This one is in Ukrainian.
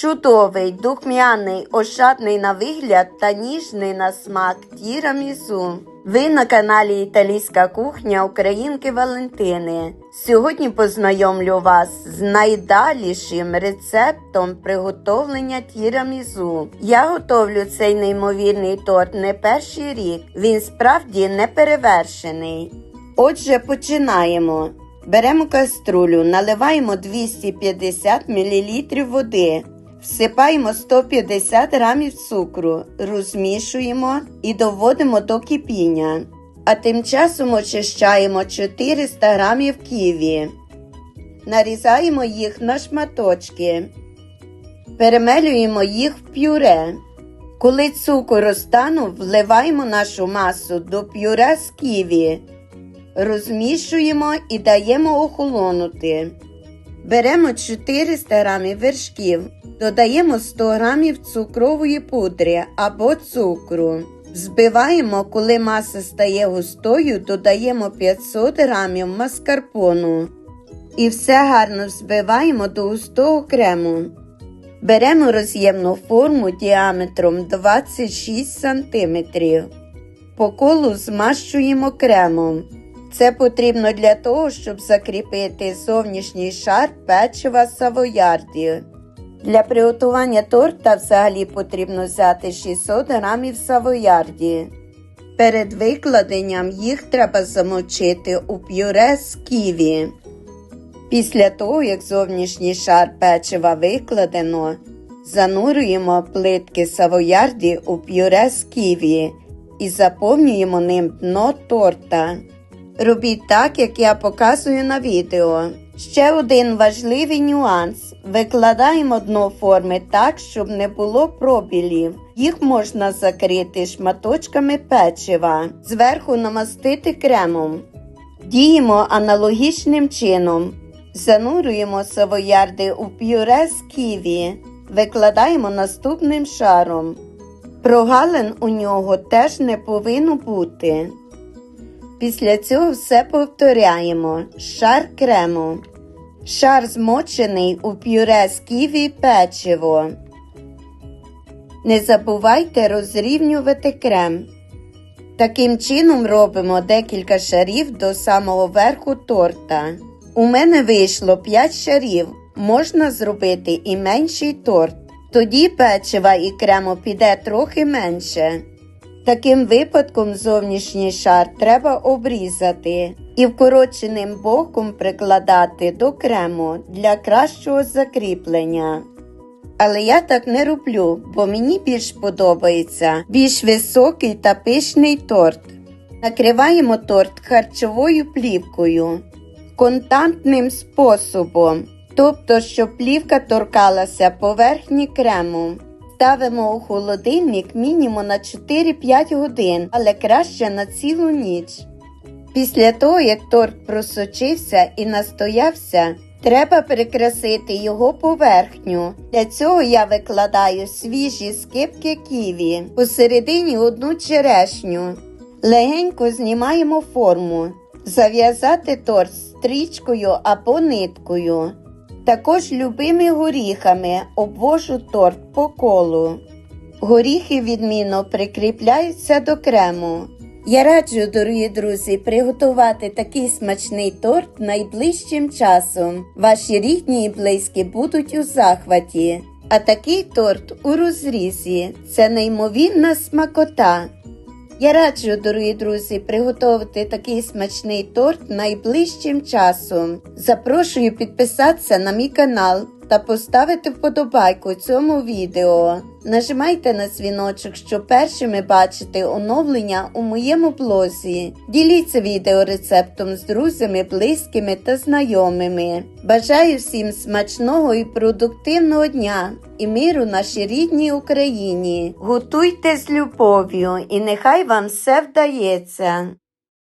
Чудовий, духмяний, ошатний на вигляд та ніжний на смак тірамісу. Ви на каналі Італійська кухня Українки Валентини. Сьогодні познайомлю вас з найдалішим рецептом приготовлення тірамізу. Я готовлю цей неймовірний торт не перший рік. Він справді не перевершений. Отже, починаємо. Беремо каструлю, наливаємо 250 мл води, всипаємо 150 г цукру, розмішуємо і доводимо до кипіння. А тим часом очищаємо 400 г ківі. Нарізаємо їх на шматочки. Перемелюємо їх в пюре. Коли цукор розтанув, вливаємо нашу масу до пюре з ківі. Розмішуємо і даємо охолонути. Беремо 400 г вершків, додаємо 100 г цукрової пудри або цукру. Збиваємо, коли маса стає густою, додаємо 500 г маскарпону. І все гарно взбиваємо до густого крему. Беремо роз'ємну форму діаметром 26 см. По колу змащуємо кремом. Це потрібно для того, щоб закріпити зовнішній шар печива савоярді. Для приготування торта взагалі потрібно взяти 600 грамів савоярді. Перед викладенням їх треба замочити у пюре з ківі. Після того, як зовнішній шар печива викладено, занурюємо плитки савоярді у пюре з ківі і заповнюємо ним дно торта. Робіть так, як я показую на відео. Ще один важливий нюанс. Викладаємо дно форми так, щоб не було пробілів. Їх можна закрити шматочками печива, зверху намастити кремом. Діємо аналогічним чином. Занурюємо савоярди у пюре з ківі, викладаємо наступним шаром. Прогалин у нього теж не повинно бути. Після цього все повторяємо. Шар крему. Шар змочений у пюре з ківі печиво. Не забувайте розрівнювати крем. Таким чином робимо декілька шарів до самого верху торта. У мене вийшло 5 шарів. Можна зробити і менший торт. Тоді печива і крему піде трохи менше. Таким випадком зовнішній шар треба обрізати і вкороченим боком прикладати до крему для кращого закріплення. Але я так не роблю, бо мені більш подобається більш високий та пишний торт. Накриваємо торт харчовою плівкою контантним способом, тобто, щоб плівка торкалася поверхні крему. Ставимо у холодильник мінімум на 4-5 годин, але краще на цілу ніч. Після того, як торт просочився і настоявся, треба прикрасити його поверхню. Для цього я викладаю свіжі скипки ківі, посередині одну черешню. Легенько знімаємо форму, зав'язати торт стрічкою або ниткою. Також любими горіхами обвожу торт по колу. Горіхи відмінно прикріпляються до крему. Я раджу, дорогі друзі, приготувати такий смачний торт найближчим часом. Ваші рідні і близькі будуть у захваті. А такий торт у розрізі це неймовірна смакота. Я раджу, дорогі друзі, приготувати такий смачний торт найближчим часом. Запрошую підписатися на мій канал та поставити вподобайку цьому відео. Нажимайте на дзвіночок, щоб першими бачити оновлення у моєму блозі. Діліться відео рецептом з друзями, близькими та знайомими. Бажаю всім смачного і продуктивного дня і миру нашій рідній Україні. Готуйте з любов'ю і нехай вам все вдається.